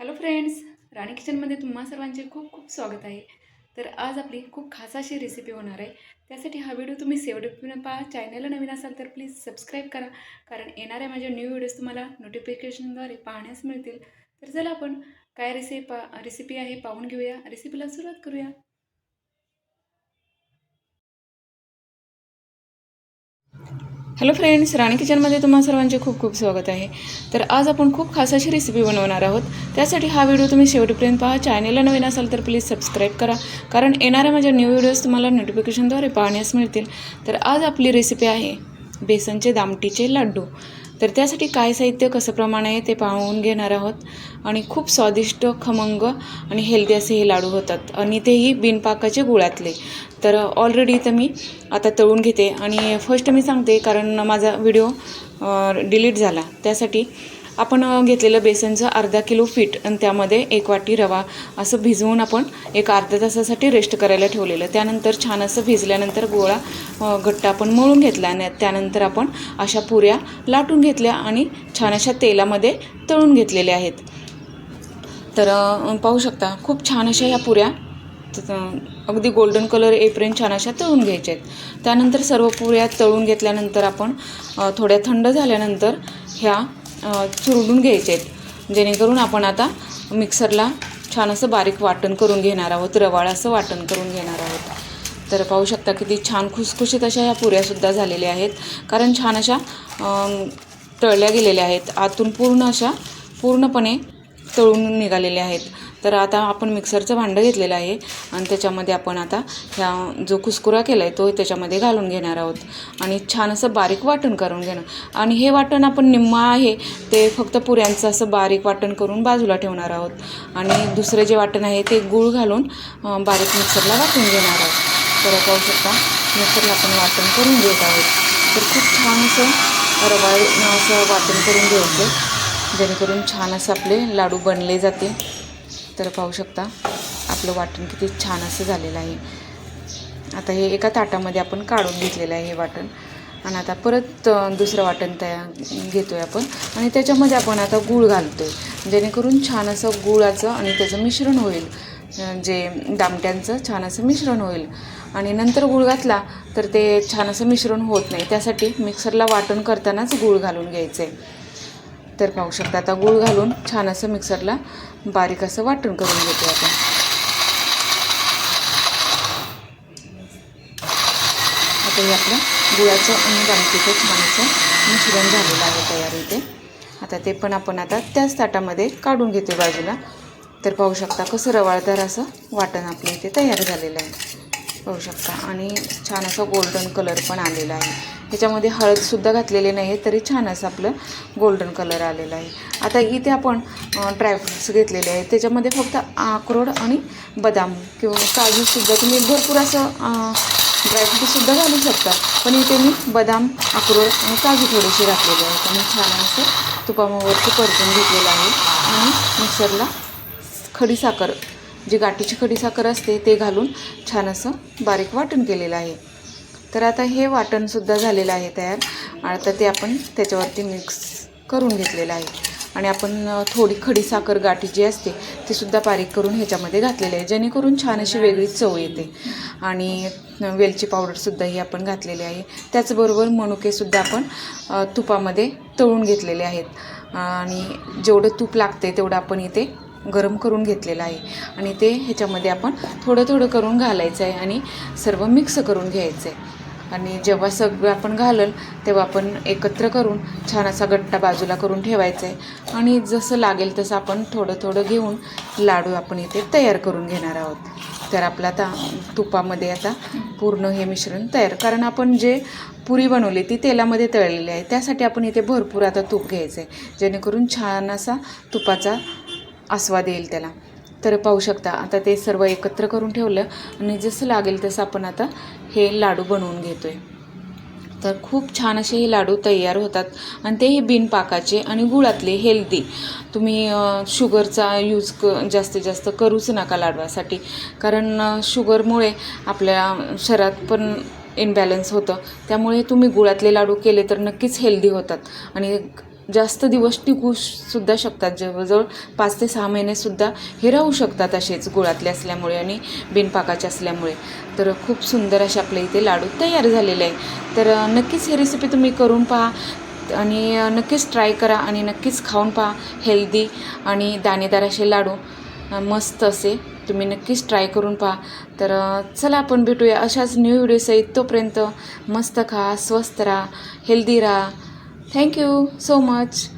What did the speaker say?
Hello friends राणी किचनमध्ये तुम्हा सर्वांचे खूप खूप स्वागत आहे. तर आज आपली खूप खास अशी रेसिपी होणार आहे. त्यासाठी हा व्हिडिओ तुम्ही सेवडपून पहा. चॅनलला नवीन असाल तर प्लीज सबस्क्राईब करा. कारण येणाऱ्या माझ्या न्यू व्हिडिओज तुम्हाला नोटिफिकेशनद्वारे पाहण्यास मिळतील. तर चला आपण काय रेसिपी पा रेसिपी आहे पाहून घेऊया. रेसिपीला सुरुवात करूया. हॅलो फ्रेंड्स राणी किचनमध्ये तुम्हा सर्वांचे खूप खूप स्वागत आहे. तर आज आपण खूप खास अशी रेसिपी बनवणार आहोत. त्यासाठी हा व्हिडिओ तुम्ही शेवटपर्यंत पहा. चॅनेलला नवीन असाल तर प्लीज सबस्क्राईब करा. कारण येणाऱ्या माझ्या न्यू व्हिडिओज तुम्हाला नोटिफिकेशनद्वारे पाहण्यास मिळतील. तर आज आपली रेसिपी आहे बेसनचे दामटीचे लाडू. तर त्यासाठी काय साहित्य कसं प्रमाण आहे ते पाहून घेणार आहोत. आणि खूप स्वादिष्ट खमंग आणि हेल्दी असे हे लाडू होतात. आणि तेही बिनपाकाचे गुळातले. तर ऑलरेडी तर मी आता तळून घेते. आणि फर्स्ट मी सांगते कारण माझा व्हिडिओ डिलीट झाला. त्यासाठी आपण घेतलेलं बेसनचं अर्धा किलो पीठ आणि त्यामध्ये एक वाटी रवा असं भिजवून आपण एक अर्ध्या तासासाठी रेस्ट करायला ठेवलेलं. त्यानंतर छान असं भिजल्यानंतर गोळा घट्ट आपण मळून घेतला आणि त्यानंतर आपण अशा पुऱ्या लाटून घेतल्या आणि छान अशा तेलामध्ये तळून घेतलेल्या आहेत. तर पाहू शकता खूप छान अशा ह्या पुऱ्या अगदी गोल्डन कलर एपर्यंत छान अशा तळून घ्यायच्या आहेत. त्यानंतर सर्व पुऱ्या तळून घेतल्यानंतर आपण थोड्या थंड झाल्यानंतर ह्या चुरडून घ्यायचे आहेत. जेणेकरून आपण आता मिक्सरला छान असं बारीक वाटण करून घेणार आहोत रवाळ असं वाटण करून घेणार आहोत. तर पाहू शकता किती छान खुसखुशीत अशा ह्या पुऱ्यासुद्धा झालेल्या आहेत. कारण छान अशा तळल्या गेलेल्या आहेत. आतून पूर्ण अशा पूर्णपणे तळून निघालेल्या आहेत. तर आता आपण मिक्सरचं भांडं घेतलेलं आहे आणि त्याच्यामध्ये आपण आता ह्या जो कुस्कुरा केला आहे तो त्याच्यामध्ये घालून घेणार आहोत. आणि छान असं बारीक वाटण करून घेणं. आणि हे वाटण आपण निम्मा आहे ते फक्त पुऱ्यांचं असं बारीक वाटण करून बाजूला ठेवणार आहोत. आणि दुसरं जे वाटण आहे ते गूळ घालून बारीक मिक्सरला वाटून घेणार आहोत. तर पाहू शकता मिक्सरला आपण वाटण करून घेत आहोत. तर खूप छान असं रवाळ असं वाटण करून घ्यायचं जेणेकरून छान असं आपले लाडू बनले जाते तर पाहू शकता आपलं वाटण किती छान असं झालेलं आहे. आता हे एका ताटामध्ये आपण काढून घेतलेलं आहे हे वाटण. आणि आता परत दुसरं वाटण तयार घेतो आहे आपण. आणि त्याच्यामध्ये आपण आता गूळ घालतो आहे जेणेकरून छान असं गुळाचं आणि त्याचं मिश्रण होईल. जे दामट्यांचं छान असं मिश्रण होईल. आणि नंतर गूळ घातला तर ते छान असं मिश्रण होत नाही. त्यासाठी मिक्सरला वाटण करतानाच गूळ घालून घ्यायचं आहे तर पाहू शकता आता गूळ घालून छान असं मिक्सरला बारीक असं वाटण करून घेतो आपण. आता हे आपलं गुळाचं आणि दामटीचं छान मिश्रण झालेलं आहे तयार इथे. आता ते पण आपण आता त्याच ताटामध्ये काढून घेतो बाजूला. तर पाहू शकता कसं रवाळदार असं वाटण आपलं इथे तयार झालेलं आहे. पाहू शकता आणि छान असं गोल्डन कलर पण आलेला आहे. ह्याच्यामध्ये हळदसुद्धा घातलेले नाही आहे तरी छान असं आपलं गोल्डन कलर आलेला आहे. आता इथे आपण ड्रायफ्रुट्स घेतलेले आहेत. त्याच्यामध्ये फक्त अक्रोड आणि बदाम किंवा काजूसुद्धा तुम्ही भरपूर असं ड्रायफ्रूटसुद्धा घालू शकता. पण इथे मी बदाम अक्रोड आणि काजू थोडेसे घातलेले आहेत. आणि छान असं तुपामावरती परतून घेतलेलं आहे. आणि मिक्सरला खडीसाखर जी गाठीची खडीसाखर असते ते घालून छान असं बारीक वाटण केलेलं आहे. तर आता हे वाटणसुद्धा झालेलं आहे तयार. आता ते आपण त्याच्यावरती मिक्स करून घेतलेलं आहे. आणि आपण थोडी खडीसाखर गाठी जी असते ती सुद्धा बारीक करून ह्याच्यामध्ये घातलेली आहे. जेणेकरून छान अशी वेगळी चव येते. आणि वेलची पावडरसुद्धा ही आपण घातलेली आहे. त्याचबरोबर मनुकेसुद्धा आपण तुपामध्ये तळून घेतलेले आहेत. आणि जेवढं तूप लागते तेवढं आपण इथे गरम करून घेतलेलं आहे. आणि ते ह्याच्यामध्ये आपण थोडं थोडं करून घालायचं आहे आणि सर्व मिक्स करून घ्यायचं आहे आणि जेव्हा सगळं आपण घालल तेव्हा आपण एकत्र करून छान असा गट्टा बाजूला करून ठेवायचा आहे आणि जसं लागेल तसं आपण थोडं थोडं घेऊन लाडू आपण इथे तयार करून घेणार आहोत. तर आपलं आता तुपामध्ये आता पूर्ण हे मिश्रण तयार कारण आपण जे पुरी बनवली ती तेलामध्ये तळलेली आहे. त्यासाठी आपण इथे भरपूर आता तूप घ्यायचं आहे जेणेकरून छान असा तुपाचा आस्वाद येईल त्याला. तर पाहू शकता आता ते सर्व एकत्र करून ठेवलं आणि जसं लागेल तसं आपण आता हे लाडू बनवून घेतो आहे तर खूप छान असे हे लाडू तयार होतात आणि तेही बिनपाकाचे आणि गुळातले हेल्दी. तुम्ही शुगरचा यूज क जास्तीत जास्त करूच नका लाडवासाठी. कारण शुगरमुळे आपल्या शरीरात पण इनबॅलन्स होतं. त्यामुळे तुम्ही गुळातले लाडू केले तर नक्कीच हेल्दी होतात. आणि जास्त दिवस टिकू सुद्धा शकतात. जवळजवळ पाच ते सहा महिनेसुद्धा हे राहू शकतात असेच गुळातले असल्यामुळे आणि बिनपाकाचे असल्यामुळे. तर खूप सुंदर असे आपल्या इथे लाडू तयार झालेले आहे तर नक्कीच ही रेसिपी तुम्ही करून पहा आणि नक्कीच ट्राय करा आणि नक्कीच खाऊन पहा. हेल्दी आणि दाणेदार असे लाडू मस्त असे. तुम्ही नक्कीच ट्राय करून पहा. तर चला आपण भेटूया अशाच न्यू व्हिडिओसहित तोपर्यंत मस्त खा स्वस्त राहा हेल्दी राहा. Thank you so much.